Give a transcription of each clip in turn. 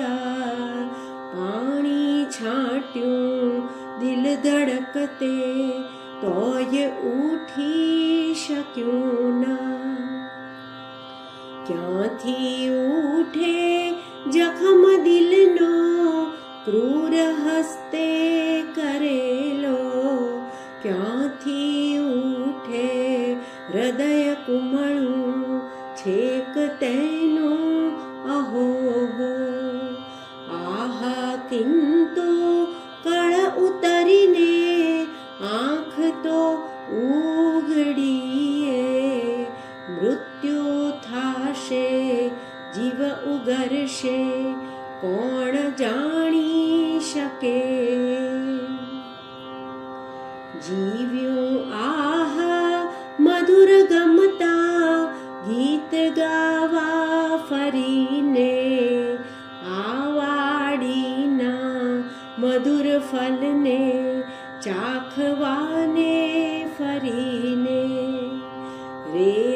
આ પાણી છાંટ્યું, દિલ ધડકતે, તોય ઉઠી શક્યું ના. ક્યાંથી ઉઠે જખમ દિલનો, ક્રૂર હસ્તે કરેલો. ક્યાંથી ઉઠે હૃદય કુમળું, છેક તેનું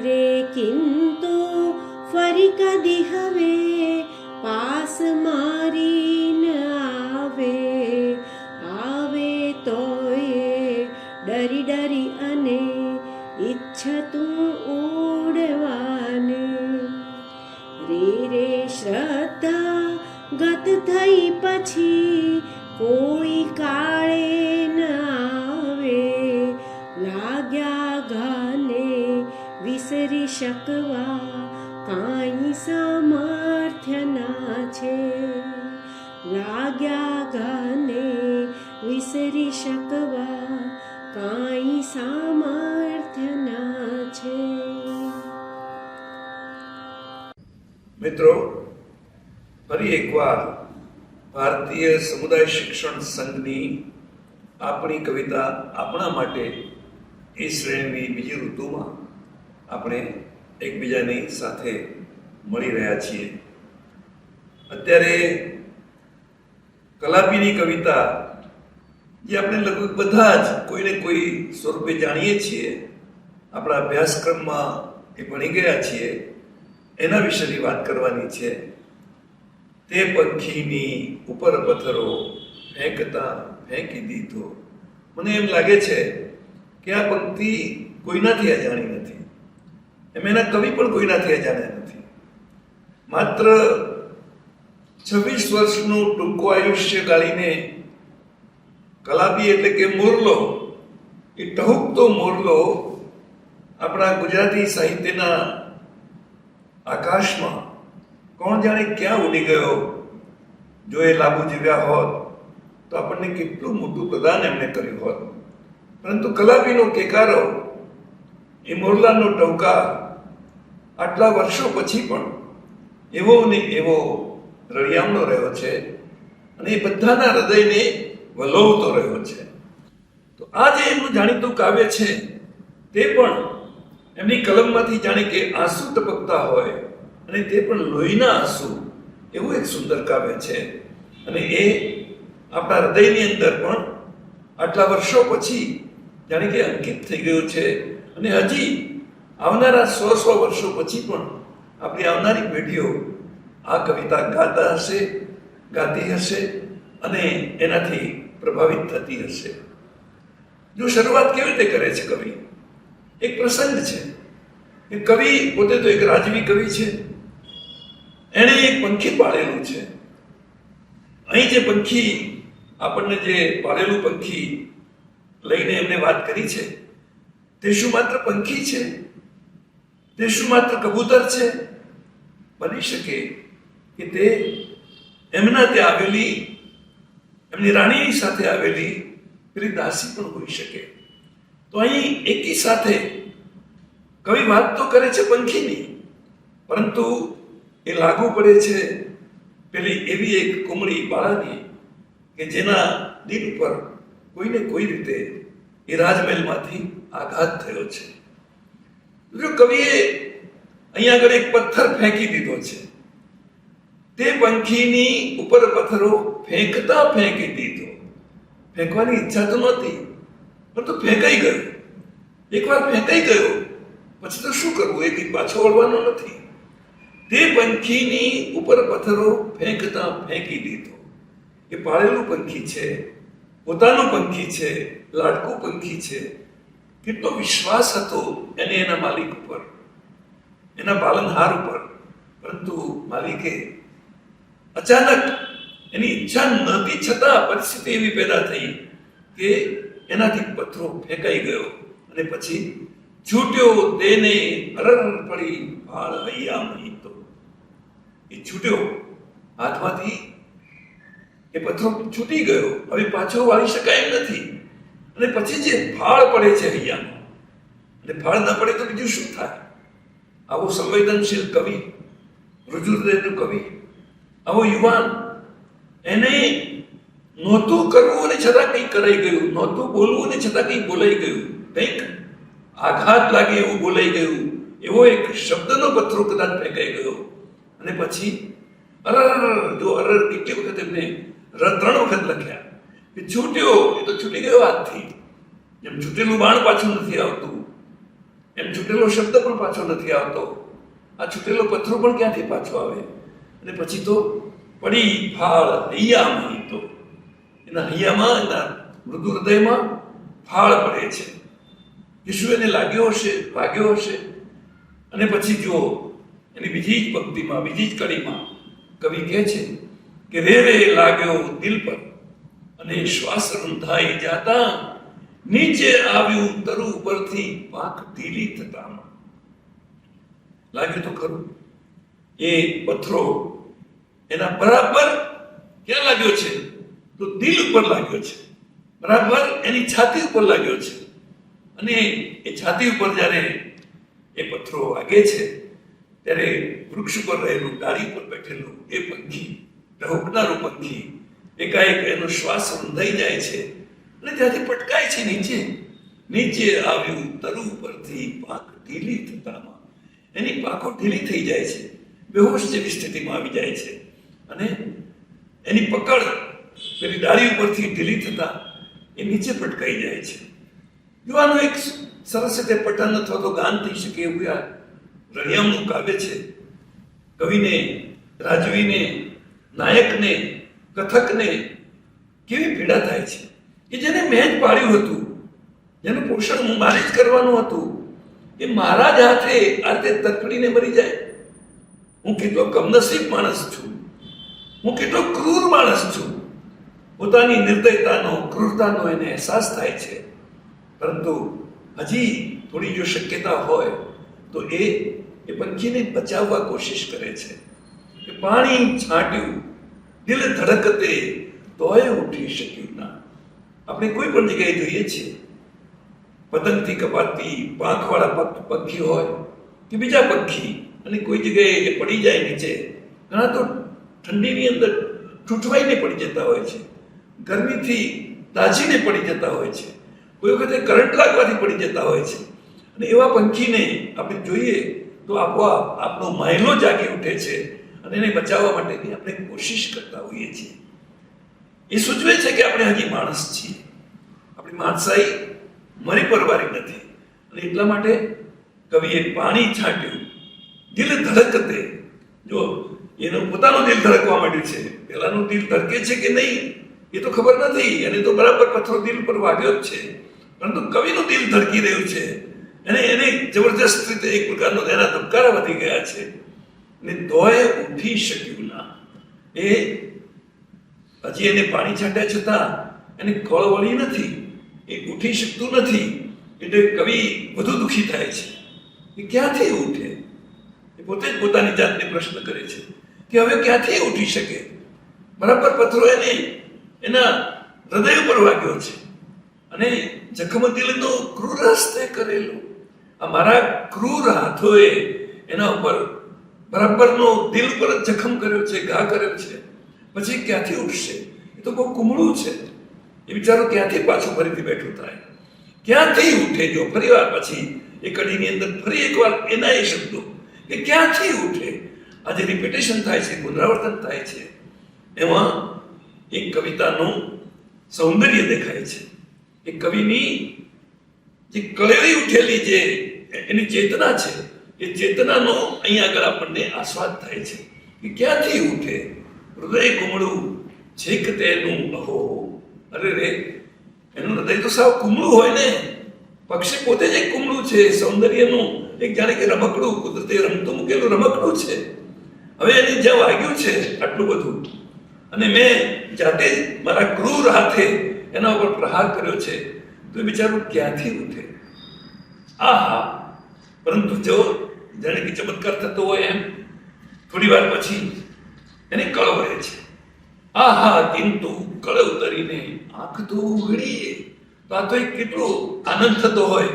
રે કિંતુ ફરી કદી હવે પાસ મારીને આવે આવે તોય ડરી ડરી અને ઈચ્છતું ઉડવાને રે રે શ્રદ્ધા ગત થઈ પછી કોઈ કાળે શકવા કાંઈ સામર્થ્ય ના છે. લાગ્યા ગાને વિસરી શકવા કાંઈ સામર્થ્ય ના છે. મિત્રો, ફરી એકવાર ભારતીય સમુદાય શિક્ષણ સંઘની આપણી કવિતા આપણા માટે એ શ્રેણીની બીજી ઋતુમાં આપણે એકબીજાની સાથે મળી રહ્યા છીએ. અત્યારે કલાપીની કવિતા જે આપણે લગભગ બધા જ કોઈને કોઈ સ્વરૂપે જાણીએ છીએ, આપણા અભ્યાસક્રમમાં એ ભણી ગયા છીએ, એના વિશેની વાત કરવાની છે. તે પંખીની ઉપર પથ્થરો ફેંકતા ફેંકી દીધો. મને એમ લાગે છે કે આ પંક્તિ કોઈનાથી અજાણી એમ એના કવિ પણ કોઈનાથી અજાણ્યા નથી. માત્ર છવ્વીસ વર્ષનું ટૂંકું આયુષ્ય ગાળીને કલાબી એટલે કે મોરલો, એ ટહુકતો મોરલો આપણા ગુજરાતી સાહિત્યના આકાશમાં કોણ જાણે ક્યાં ઉડી ગયો? જો એ લાંબુ જીવ્યા હોત, તો આપણને કેટલું મોટું પ્રદાન એમણે કર્યું હોત. પરંતુ કલાબીનો કેકારો, એ મોરલાનો ટવકા આટલા વર્ષો પછી પણ એવો ને એવો રળિયામણો રહ્યો છે અને એ બધાના હૃદયને વલોવતો રહ્યો છે. તો આ જે એમનું જાણીતું કાવ્ય છે, તે પણ એમની કલમમાંથી જાણે કે આંસુ ટપકતા હોય અને તે પણ લોહીના આંસુ, એવું એક સુંદર કાવ્ય છે. અને એ આપણા હૃદયની અંદર પણ આટલા વર્ષો પછી જાણે કે અંકિત થઈ ગયું છે અને હજી આવનારા સો સો વર્ષો પછી પણ આપણી આવનારી પેઢીઓ આ કવિતા ગાતા હશે, ગાતી હશે અને એનાથી પ્રભાવિત થતી હશે. જો શરૂઆત કેવી રીતે કરે છે કવિ? એક પ્રસંગ છે. કે કવિ પોતે તો એક રાજવી કવિ છે. એણે એક પંખી પાળેલું છે. અહીં જે પંખી આપણને જે પાળેલું પંખી લઈને એમને વાત કરી છે, તે શું માત્ર પંખી છે. તે શું માત્ર કબૂતર છે. બની શકે કે તે એમના ત્યાં આવેલી, એમની રાણીની સાથે આવેલી પેલી દાસી પણ હોઈ શકે. તો અહીં એકી સાથે કવિ વાત તો કરે છે પંખીની, પરંતુ એ લાગુ પડે છે પેલી એવી એક કુમળી બાળાની કે જેના દિલ પર કોઈને કોઈ રીતે એ રાજમહેલમાંથી આઘાત થયો છે. કવિએ અહીંયા આગળ એક પથ્થર ફેંકી દીધો છે. તે પંખીની ઉપર પથ્થરો ફેંકતા ફેંકી દીધો. ફેંકવાની ઈચ્છા તો નહોતી, પણ તો ફેંકાઈ ગયો. એકવાર ફેંકાઈ ગયો, પછી તો શું કરવું? એ કંઈ પાછો વળવાનો નથી. તે પંખીની ઉપર પથ્થરો ફેંકતા ફેંકી દીધો. એ પાળેલું પંખી છે, પોતાનું પંખી છે, લાડકું પંખી છે કેટલો વિશ્વાસ હતો એને એના માલિક ઉપર, એના પાલનહાર ઉપર. પરંતુ માલિકે અચાનક એની ઈચ્છા નહોતી, છતાં પરિસ્થિતિ એવી પેદા થઈ કે એનાથી પથ્થરો ફેંકાઈ ગયો અને પછી છૂટ્યો તેને અરર પડી ભાળ હૈયા મહીતો. એ છૂટ્યો હાથમાંથી એ પથ્થરો છૂટી ગયો. હવે પાછો વાળી શકાય એમ નથી. અને પછી જે ફાળ પડે છે હૈયામાં અને ફાળ ન પડે તો બીજું શું થાય? આવો સંવેદનશીલ કવિ રુજુહૃદયનું કવિ, આવો યુવાન, એને નહોતું કરવું અને છતાં કંઈક કરાઈ ગયું, નહોતું બોલવું અને છતાં કંઈક બોલાઈ ગયું, કંઈક આઘાત લાગે એવું બોલાઈ ગયું, એવો એક શબ્દનો પથ્થરો કદાચ ફેંકાઈ ગયો. અને પછી અરર, જો અરર, કેટલી વખત એમને ત્રણ વખત લખ્યા. કે છૂટ્યો એ તો છૂટી ગયો હાથથી. એમ છૂટેલું બાણ પાછું નથી આવતું, એમ છૂટેલો શબ્દ પણ પાછો નથી આવતો. આ છૂટેલો પથ્થરો પણ ક્યાંથી પાછો આવે? અને પછી તો પડી ફાળ હૈયામાં તો એના હૈયામાં, એના મૃદુ હૃદયમાં ફાળ પડે છે. ઈશુ એને લાગ્યો હશે, વાગ્યો હશે. અને પછી જુઓ, એની બીજી જ પંક્તિમાં, બીજી જ કડીમાં કવિ કહે છે કે રે રે લાગ્યો દિલ પર. અને શ્વાસ રૂંધાઈ જાતા નીચે આવ્યું તરુ ઉપરથી પાક ઢીલી થતામાં. લાગ્યું તો ખરું, એ પથ્થરો એના બરાબર ક્યાં લાગ્યો છે? તો દિલ ઉપર લાગ્યો છે. બરાબર એની છાતી ઉપર લાગ્યો છે. અને એ છાતી ઉપર જ્યારે એ પથ્થરો વાગે છે, ત્યારે વૃક્ષ ઉપર રહેલું, ડાળી પર બેઠેલું એ પંખી, ટહુકનારું પંખી એકાએક એનો શ્વાસ રૂંધાઈ જાય છે. અને ત્યાંથી પટકાય છે નીચે. નીચે આવ્યું, તરુ પરથી પાક ઢીલી થતામાં. એની પાકો ઢીલી થઈ જાય છે. બેહોશ જેવી સ્થિતિમાં આવી જાય છે. અને એની પકડ, પેલી ડાળી ઉપરથી ઢીલી થતા એ નીચે પટકાઈ જાય છે. યુવાનો એક સરસ રીતે પઠન અથવા તો ગાન થઈ શકે એવું આ રણિયામનું કાવ્ય છે. કવિને, રાજવીને, નાયકને કથકને કેવી પીડા થાય છે? કે જેને મેં જ પાડ્યું હતું, જેનું પોષણ હું મારે જ કરવાનું હતું, એ મારા જ હાથે આ રીતે તકડીને મરી જાય? હું કેટલો કમનસીબ માણસ છું. હું કેટલો ક્રૂર માણસ છું. પોતાની નિર્દયતાનો, ક્રૂરતાનો એને અહેસાસ થાય છે. પરંતુ હજી થોડી જો શક્યતા હોય, તો એ એ પંખીને બચાવવા કોશિશ કરે છે. પાણી છાંટ્યું દિલ ધડકતે તોય ઉઠી શક્યું ના. આપણે કોઈ પણ જગ્યાએ જોઈએ છીએ. પતંગથી કપાતી પાંખવાળા પક્ષી હોય કે બીજા પક્ષી અને કોઈ જગ્યાએ એ પડી જાય નીચે, ઘણા તો ઠંડીની અંદર ઠૂઠવાઈને પડી જતા હોય છે. ગરમીથી દાજીને પડી જતા હોય છે. કોઈ વખતે કરંટ લાગવાથી પડી જતા હોય છે. અને એવા પંખીને આપણે જોઈએ તો આપોઆપ આપણો માયલો જાગી ઉઠે છે. અને એને બચાવવા માટેની આપણે કોશિશ કરતા હોઈએ છીએ. એ સૂચવે છે કે આપણે હજી માણસ છીએ. આપણી માણસાઈ મરી પરવારી નથી. અને એટલા માટે કવિએ પાણી છાંટ્યું. દિલ ધડકતે. જો એનું પોતાનું દિલ ધડકવા માંડ્યું છે, પેલાનું દિલ ધડકે છે કે નહીં, એ તો ખબર નથી. એને તો બરાબર પથ્થરો દિલ પર વાગ્યો જ છે. પરંતુ કવિનું દિલ ધડકી રહ્યું છે. અને એને જબરજસ્ત રીતે એક પ્રકારનો એના ધબકારા વધી ગયા છે. ને તોય ઉઠી શક્યું ના. એ હજી એને પાણી છાંટ્યા છતાં એને કળ વળી નથી. એ ઉઠી શકતું નથી. એટલે કવિ વધુ દુઃખી થાય છે. એ ક્યાંથી ઉઠે? એ પોતે જ પોતાની જાતને પ્રશ્ન કરે છે કે હવે ક્યાંથી ઉઠી શકે? બરાબર પથ્થરો એને, એના હૃદય ઉપર વાગ્યો છે. અને જખમ દિલનો ક્રૂર હસ્તે કરેલો. આ મારા ક્રૂર હાથોએ એના ઉપર બરાબરનો દિલ પર જખમ કર્યો છે, ઘા કર્યો છે. પછી ક્યાંથી ઉઠશે? એ તો બહુ કુમળું છે. એ બિચારો ક્યાંથી પાછું ફરીથી બેઠું થાય? ક્યાંથી ઉઠે જો? ફરી વાર પછી એ કડીની અંદર ફરી એકવાર એના એ શબ્દો કે ક્યાંથી ઉઠે? આજે રિપીટેશન થાય છે, પુનરાવર્તન થાય છે. એમાં એક કવિતાનું સૌંદર્ય દેખાય છે. એ કવિની જે કળેલી ઉઠેલી જે એની ચેતના છે એ ચેતનાનો અહીંયા આગળ આપણને આસ્વાદ થાય છે કે ક્યાંથી ઉઠે? હૃદય કુમળું છેક તેનું અહો. અરે રે, એનું હૃદય તો સાવ કુમળું હોય ને. પક્ષી પોતે જ એક કુમળું છે, સૌંદર્યનું. એક જાણે કે રમકડું, કુદરતે રમતું મૂકેલું રમકડું છે. હવે એને જ્યાં વાગ્યું છે, આટલું બધું. અને મેં જાતે જ મારા ક્રૂર હાથે એના ઉપર પ્રહાર કર્યો છે. તો એ બિચારું ક્યાંથી ઉઠે? આહા પરંતુ જો જાણે કે ચમત્કાર થતો હોય એમ, થોડી વાર પછી એને કળ વળે છે. આહા કિંતુ કળ ઉતરીને આંખ તો ઉઘડીએ. તો આ તો એક કેટલો આનંદ થતો હોય.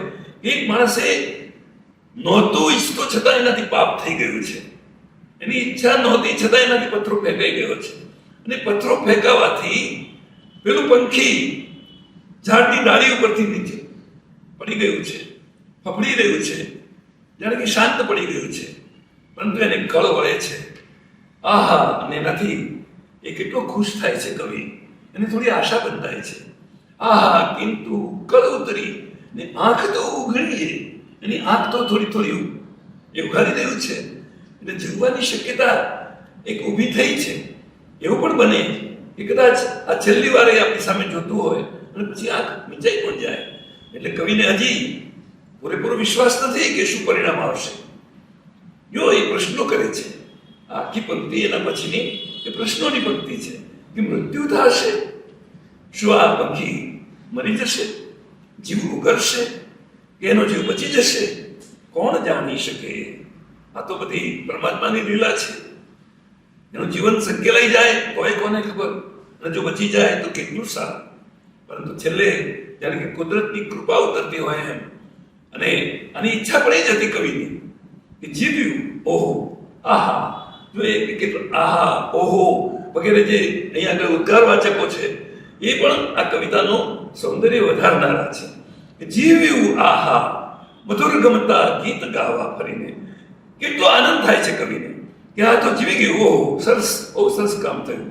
એક માણસે નહોતું ઈચ્છતો છતાં એનાથી પાપ થઈ ગયું છે. એની ઈચ્છા નહોતી છતાં એનાથી પથ્થરો ફેંકાઈ ગયો છે. અને પથ્થરો ફેંકાવાથી પેલું પંખી ઝાડની ડાળી ઉપરથી નીચે પડી ગયું છે, ફફડી રહ્યું છે. જાણે કે શાંત પડી ગયું છે. પરંતુ એને કળ વળે છે. આહા, અને એનાથી એ કેટલો ખુશ થાય છે કવિ. એને થોડી આશા બંધાય છે. આહા, કિંતુ કળ ઉતરી, ને આંખ તો ઉઘડીએ. એની આંખ તો થોડી થોડી એ ઉઘાડી રહ્યું છે. એટલે જીવવાની શક્યતા એક ઊભી થઈ છે. એવું પણ બને કે કદાચ આ છેલ્લી વાર એ આપણી સામે જોતું હોય અને પછી આંખ મીંચાઈ પણ જાય. એટલે કવિને હજી પૂરેપૂરો વિશ્વાસ નથી કે શું પરિણામ આવશે. જો એ પ્રશ્નો કરે છે, આખી પંક્તિ એના પછીની એ પ્રશ્નોની પંક્તિ છે કે મૃત્યુ થશે, શું આ પંખી મરી જશે જીવવું કરશે કે એનો જીવ બચી જશે, કોણ જાણી શકે? આ તો બધી પરમાત્માની લીલા છે. એનું જીવન સંકેલાઈ જાય કોઈ કોને ખબર? અને જો બચી જાય તો કેટલું સારું. પરંતુ છેલ્લે જાણે કે કુદરતની કૃપા ઉતરતી હોય એમ અને આની ઈચ્છા પણ એ જ હતી કવિની, કે જીવ્યું ઓહો, આહા, જો એ કેટલું આહા, ઓહો, વગેરે જે અહીંયા આગળ ઉદ્ગાર વાચકો છે, એ પણ આ કવિતાનો સૌંદર્ય વધારનારા છે. જીવ્યું આહા, મધુર ગમતા ગીત ગાવા ફરીને, કેટલો આનંદ થાય છે કવિને, કે આ તો જીવી ગયું, ઓહો, સરસ, બહુ સરસ કામ થયું.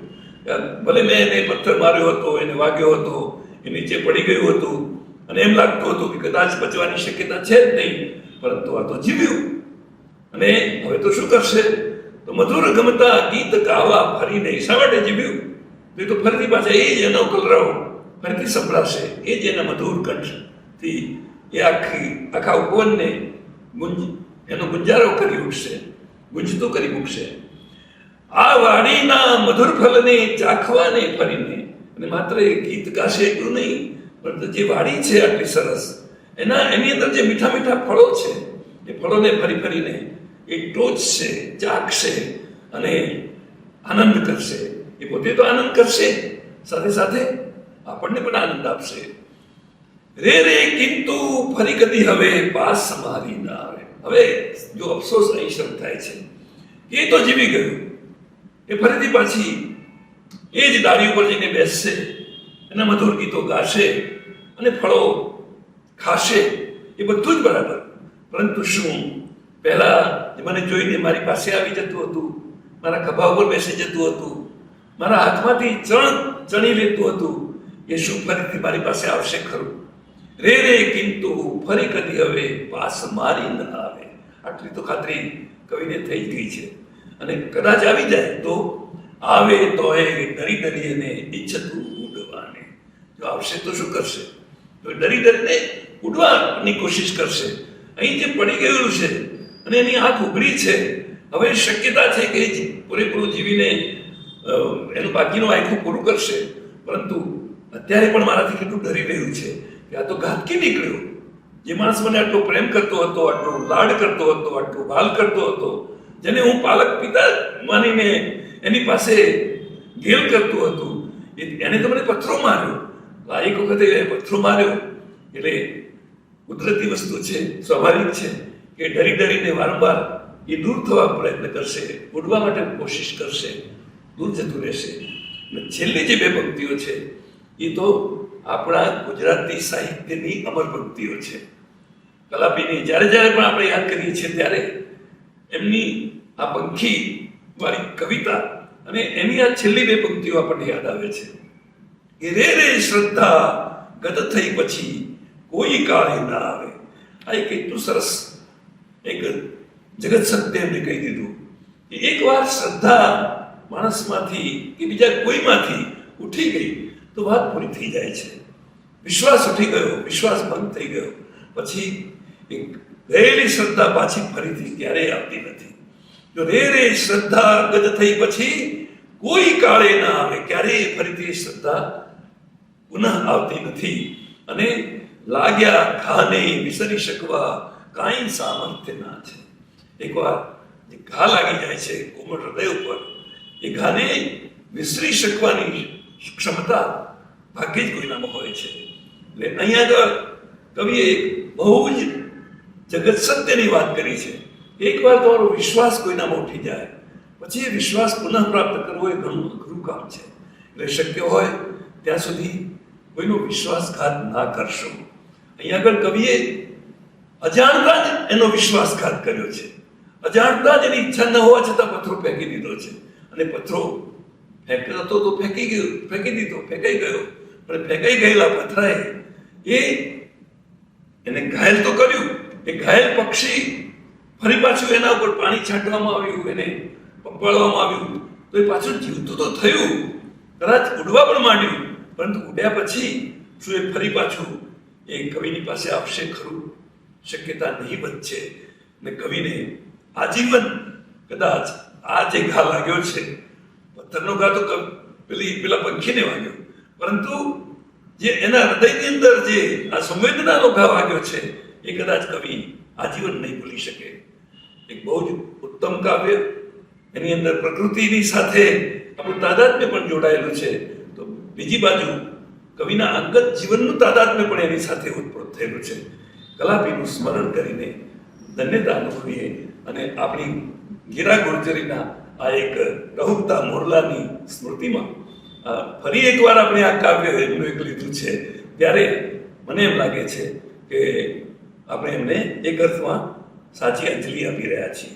ભલે મેં એને પથ્થર માર્યો હતો, એને વાગ્યો હતો, એ નીચે પડી ગયું હતું અને એમ લાગતું હતું કે કદાચ બચવાની શક્યતા છે જ નહીં, પરંતુ આ તો જીવ્યું. અને હવે તો શું કરશે? તો મધુર ગમતા ગીત ગાવા ફરીને શા માટે જીવ્યું? તો એ તો ફરીથી પાછા એ જ એનો કલરવ ફરીથી સંભળાશે. એ જ એના મધુર કંઠથી એ આખી, આખા ઉપવનને ગુંજ, એનો ગુંજારો કરી ઉઠશે, ગુંજતું કરી મૂકશે. આ વાડીના મધુર ફલને ચાખવાને ફરીને, અને માત્ર એ ગીત ગાશે એટલું નહીં પરંતુ જે વાડી છે આટલી સરસ. એના, એની અંદર જે મીઠા મીઠા ફળો છે, એ ફળોને ફરી ફરીને એ ટોચશે ચાખશે અને આનંદ કરશે. એ પોતે તો આનંદ કરશે. સાથે સાથે આપણને પણ આનંદ આપશે. રે રે કિંતુ ફરી કદી હવે પાસ સમારી ના આવે. હવે જો અફસોસ અહીં શરૂ થાય છે. એ તો જીવી ગયું. એ ફરીથી પાછી એ જ દાડી ઉપર જઈને બેસશે. એના મધુર ગીતો ગાશે. અને ફળો, ખાશે, એ બધું જ બરાબર. પરંતુ શું? પહેલા મને જોઈને મારી પાસે આવી જતું હતું, મારા ખભા ઉપર બેસી જતું હતું, મારા હાથમાંથી ચણ ચણી લેતું હતું એ શું ફરીથી મારી પાસે આવશે ખરું. રે રે કિંતુ, ફરી કદી હવે પાસ મારી ન આવે. આટલી તો ખાતરી કવિને થઈ ગઈ છે. અને કદાચ આવી જાય તો? આવે તો એ ડરી ડરી અને ઈચ્છતું ઉડવાને. જો આવશે તો શું કરશે? તો ડરી ડરીને ઉડવાની કોશિશ કરશે. અહીં જે પડી ગયેલું છે અને એની આંખ ઉઘડી છે. હવે શક્યતા છે કે પૂરેપૂરું જીવીને એનું બાકીનું આખું પૂરું કરશે. પરંતુ અત્યારે પણ મારાથી કેટલું ડરી રહ્યું છે કે આ તો ઘાતકી નીકળ્યું. જે માણસ મને આટલો પ્રેમ કરતો હતો, આટલો લાડ કરતો હતો, આટલો ભાલ કરતો હતો, જેને હું પાલક પિતા માનીને એની પાસે ગેલ કરતું હતું એને તો મને પથ્થરો માર્યો. આ એક વખતે પથ્થરો માર્યો. એટલે કુદરતી વસ્તુ છે, સ્વાભાવિક છે કે ડરી ડરીને વારંવાર એ દૂર થવા પ્રયત્ન કરશે, ઉડવા માટે કોશિશ કરશે, દૂર જતું રહેશે. અને છેલ્લી જે બે પંક્તિઓ છે, એ તો આપણા ગુજરાતી સાહિત્યની અમર પંક્તિઓ છે. કલાપીની જ્યારે જ્યારે પણ આપણે યાદ કરીએ છીએ, ત્યારે એમની આ પંખી, વાળી કવિતા અને એની આ છેલ્લી બે પંક્તિઓ આપણને યાદ આવે છે. કે રે રે શ્રદ્ધા ગત થઈ પછી કોઈ કાળે ના આવે આ એક એટલું સરસ એક જગત સત્ય એમને કહી દીધું કે એકવાર શ્રદ્ધા માણસમાંથી કે બીજા કોઈમાંથી ઉઠી ગઈ તો વાત પૂરી થઈ જાય છે વિશ્વાસ ઉઠી ગયો વિશ્વાસ ભંગ થઈ ગયો પછી ગયેલી શ્રદ્ધા પાછી ફરીથી ક્યારેય આવતી નથી। જો રે રે શ્રદ્ધા ગત થઈ પછી કોઈ કાળે ના આવે, ક્યારેય ફરીથી શ્રદ્ધા પુનઃ આવતી નથી. અને લાગ્યા ઘાને વિસરી શકવા કાંઈ સામર્થ્ય ના છે. એકવાર જે ઘા લાગી જાય છે, કોમળ હૃદય ઉપર, એ ઘાને વિસરી શકવાની ક્ષમતા ભાગ્યે જ કોઈનામાં હોય છે. એટલે અહીંયા આગળ કવિએ બહુ જ જગત સત્યની વાત કરી છે. એકવાર તમારો વિશ્વાસ કોઈનામાં ઉઠી જાય, પછી એ વિશ્વાસ પુનઃ પ્રાપ્ત કરવો એ ઘણું અઘરું કામ છે. એટલે શક્ય હોય ત્યાં સુધી કોઈનો વિશ્વાસઘાત ના કરશો. અહીંયા આગળ કવિએ અજાણતા જ એનો વિશ્વાસઘાત કર્યો છે. અજાણતા જ એની ઈચ્છા ન હોવા છતાં પથ્થરો ફેંકી દીધો છે. અને પથ્થરો ફેંકતો તો ફેંકી ગયો, ફેંકી દીધો, ફેંકાઈ ગયો. પણ ફેંકાઈ ગયેલા પથરાએ એ એને ઘાયલ તો કર્યું. એ ઘાયલ પક્ષી ફરી પાછું એના ઉપર પાણી છાંટવામાં આવ્યું, એને પંપાળવામાં આવ્યું. તો એ પાછું જીવતું તો થયું. કદાચ ઉડવા પણ માંડ્યું. પરંતુ ઉડ્યા પછી શું એ ફરી પાછું એ કવિની પાસે આવશે ખરું? શક્યતા નહીવત છે. ને કવિને આજીવન કદાચ આ જે ઘા લાગ્યો છે, પથ્થરનો ઘા તો પેલી, પેલા પંખીને વાગ્યો. પરંતુ જે એના હૃદયની અંદર જે આ સંવેદનાનો ઘા વાગ્યો છે, એ કદાચ કવિ આજીવન નહીં ભૂલી શકે. એક બહુ જ ઉત્તમ કાવ્ય, એની અંદર પ્રકૃતિની સાથે આપણું તાદાત્મ્ય પણ જોડાયેલું છે. બીજી બાજુ કવિના અંગત જીવનનું તાદાત્મ્ય પણ એની સાથે ઉત્પ્રોત થયેલું છે. કલાપીનું સ્મરણ કરીને ધન્યતા અનુભવીએ અને આપણી ગીરા ગુર્જરીના આ એક રહુકતા મોરલાની સ્મૃતિમાં ફરી એકવાર આપણે આ કાવ્ય એમનું એક લીધું છે. ત્યારે મને એમ લાગે છે કે આપણે એમને એક અર્થમાં સાચી અંજલિ આપી રહ્યા છીએ.